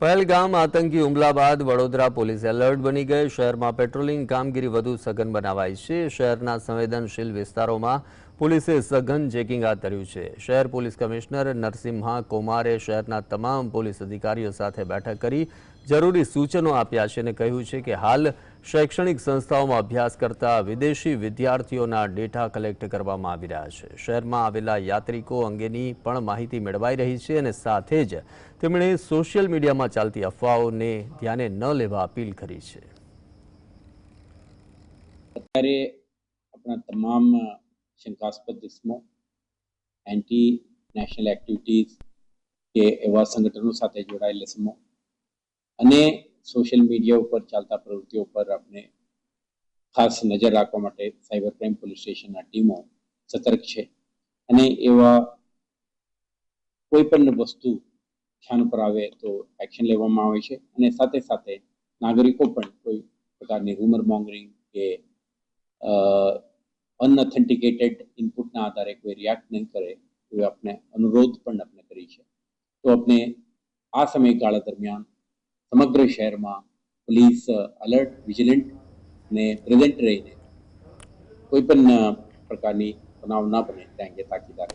પહેલગામ આતંકી હુમલા બાદ વડોદરા પોલીસ એલર્ટ બની ગઈ. શહેરમાં પેટ્રોલિંગ કામગીરી વધુ સઘન બનાવાઈ છે. શહેરના સંવેદનશીલ વિસ્તારોમાં પોલીસે સઘન ચેકિંગ હાથ ધર્યું છે. શહેર પોલીસ કમિશનર નરસિંહા કુમારે શહેરના તમામ પોલીસ અધિકારીઓ સાથે બેઠક કરી જરૂરી સૂચનો આપ્યા છે અને કહ્યું છે કે હાલ શૈક્ષણિક સંસ્થાઓમાં અભ્યાસ કરતા વિદેશી વિદ્યાર્થીઓના ડેટા કલેક્ટ કરવામાં આવી રહ્યા છે. શહેરમાં આવેલા યાત્રિકો અંગેની પણ માહિતી મેળવાઈ રહી છે અને સાથે જ તેમણે સોશિયલ મીડિયામાં ચાલતી અફવાઓને ધ્યાને ન લેવા અપીલ કરી છે. અત્યારે આપણા તમામ શંકાસ્પદ ઇસમો એન્ટી નેશનલ એક્ટિવિટીઝ કે એવા સંગઠનો સાથે જોડાયેલ ઇસમો અને સોશિયલ મીડિયા ઉપર ચાલતા પ્રવૃત્તિઓ પર આપણે ખાસ નજર રાખવા માટે સાયબર ક્રાઇમ પોલીસ સ્ટેશનના ટીમો સતર્ક છે. અને એવા કોઈ પણ વસ્તુ ધ્યાન પર આવે તો એક્શન લેવામાં આવે છે. અને સાથે સાથે નાગરિકો પણ કોઈ પ્રકારની રૂમર મોંગરિંગ કે અનઓથેન્ટિકેટેડ ઇનપુટના આધારે કોઈ રિએક્ટ નહીં કરે એવો આપણે અનુરોધ પણ આપણે કરી છે. તો આપણે આ સમયગાળા દરમિયાન સમગ્ર શહેરમાં પોલીસ અલર્ટ વિજિલન્ટ ને પ્રેઝન્ટ રહીને કોઈ પણ પ્રકારની બનાવ ના બને, ત્યાં અંગે તાકીદાર